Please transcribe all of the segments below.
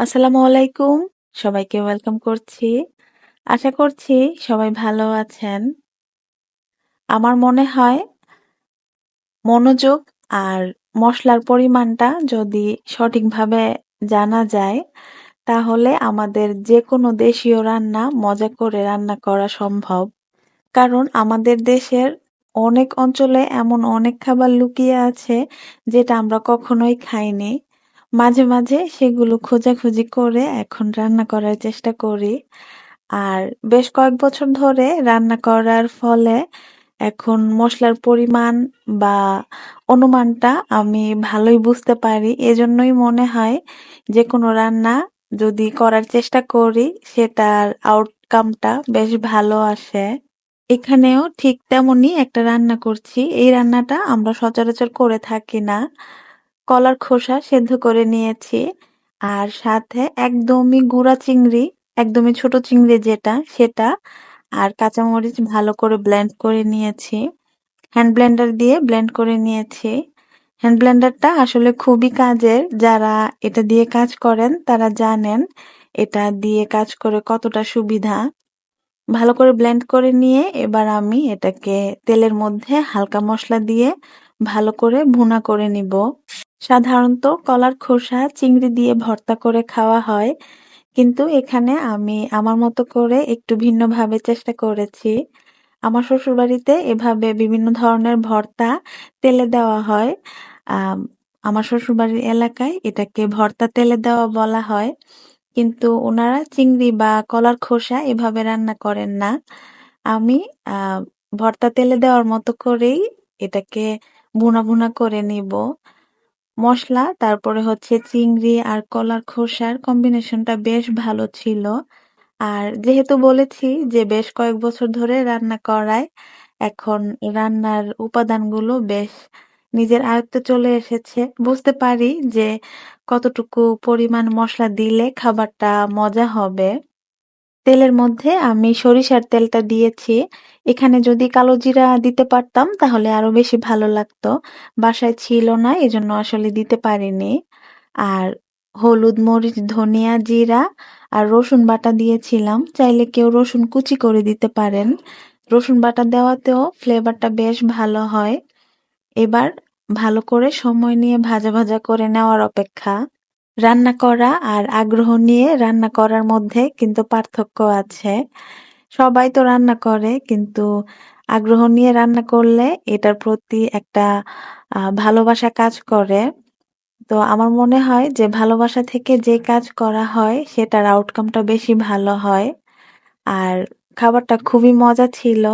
আসসালামু আলাইকুম। সবাইকে ওয়েলকাম করছি। আশা করছি সবাই ভালো আছেন। আমার মনে হয় মনোযোগ আর মসলার পরিমাণটা যদি সঠিকভাবে জানা যায়, তাহলে আমাদের যেকোনো দেশীয় রান্না মজা করে রান্না করা সম্ভব। কারণ আমাদের দেশের অনেক অঞ্চলে এমন অনেক খাবার লুকিয়ে আছে যেটা আমরা কখনোই খাইনি। মাঝে, মাঝে সেগুলো খোঁজাখুঁজি করে এখন রান্না করার চেষ্টা করি। আর বেশ কয়েক বছর ধরে রান্না করার ফলে এখন মসলার পরিমাণ বা অনুমানটা আমি ভালোই বুঝতে পারি। এজন্যই মনে হয় যেকোনো রান্না যদি করার চেষ্টা করি সেটার আউটকামটা বেশ ভালো আসে। এখানেও ঠিক তেমনই একটা রান্না করছি। এই রান্নাটা আমরা সচরাচর করে থাকি না। কলার খোসা সেদ্ধ করে নিয়েছি। আর সাথে একদমই গুঁড়া চিংড়ি, একদমই ছোট চিংড়ি যেটা সেটা আর কাঁচামরিচ ভালো করে ব্লেন্ড করে নিয়েছি। হ্যান্ড ব্লেন্ডার দিয়ে ব্লেন্ড করে নিয়েছি। হ্যান্ড ব্লেন্ডারটা আসলে খুবই কাজের। যারা এটা দিয়ে কাজ করেন তারা জানেন এটা দিয়ে কাজ করে কতটা সুবিধা। ভালো করে ব্লেন্ড করে নিয়ে এবার আমি এটাকে তেলের মধ্যে হালকা মশলা দিয়ে ভালো করে ভুনা করে নিব। সাধারণত কলার খোসা চিংড়ি দিয়ে ভর্তা করে খাওয়া হয়। কিন্তু এখানে আমি আমার মতো করে একটু ভিন্নভাবে চেষ্টা করেছি। আমার শ্বশুরবাড়িতে এভাবে বিভিন্ন ধরনের ভর্তা তেলে দেওয়া হয়। আম আমার শ্বশুরবাড়ির এলাকায় এটাকে ভর্তা তেলে দেওয়া বলা হয়। কিন্তু ওনারা চিংড়ি বা কলার খোসা এভাবে রান্না করেন না। আমি ভর্তা তেলে দেওয়ার মতো করেই এটাকে ভুনা, ভুনা করে নিব। মসলা তারপরে হচ্ছে চিংড়ি আর কলার খোসার কম্বিনেশনটা বেশ ভালো ছিল। আর যেহেতু বলেছি যে বেশ কয়েক বছর ধরে রান্না করায়, এখন রান্নার উপাদানগুলো বেশ নিজের আয়ত্তে চলে এসেছে। বুঝতে পারি যে কতটুকু পরিমাণ মসলা দিলে খাবারটা মজা হবে। তেলের মধ্যে আমি সরিষার তেলটা দিয়েছি। এখানে যদি কালো জিরা দিতে পারতাম তাহলে আরও বেশি ভালো লাগতো। বাসায় ছিল না এজন্য আসলে দিতে পারিনি। আর হলুদ, মরিচ, ধনিয়া, জিরা আর রসুন বাটা দিয়েছিলাম। চাইলে কেউ রসুন কুচি করে দিতে পারেন। রসুন বাটা দেওয়াতেও ফ্লেভারটা বেশ ভালো হয়। এবার ভালো করে সময় নিয়ে ভাজা, ভাজা করে নেওয়ার অপেক্ষা। রান্না করা আর আগ্রহ নিয়ে রান্না করার মধ্যে কিন্তু পার্থক্য আছে। সবাই তো রান্না করে, কিন্তু আগ্রহ নিয়ে রান্না করলে এটার প্রতি একটা ভালোবাসা কাজ করে। তো আমার মনে হয় যে ভালোবাসা থেকে যে কাজ করা হয়, সেটার আউটকামটা বেশি ভালো হয়। আর খাবারটা খুবই মজা ছিল।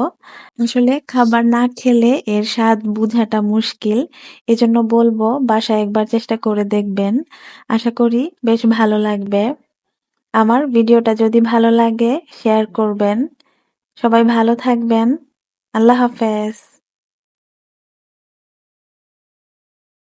আসলে খাবার না খেলে এর স্বাদ বুঝাটা মুশকিল। এজন্য বলব, বাসায় একবার চেষ্টা করে দেখবেন। আশা করি বেশ ভালো লাগবে। আমার ভিডিওটা যদি ভালো লাগে, শেয়ার করবেন। সবাই ভালো থাকবেন। আল্লাহ হাফেজ।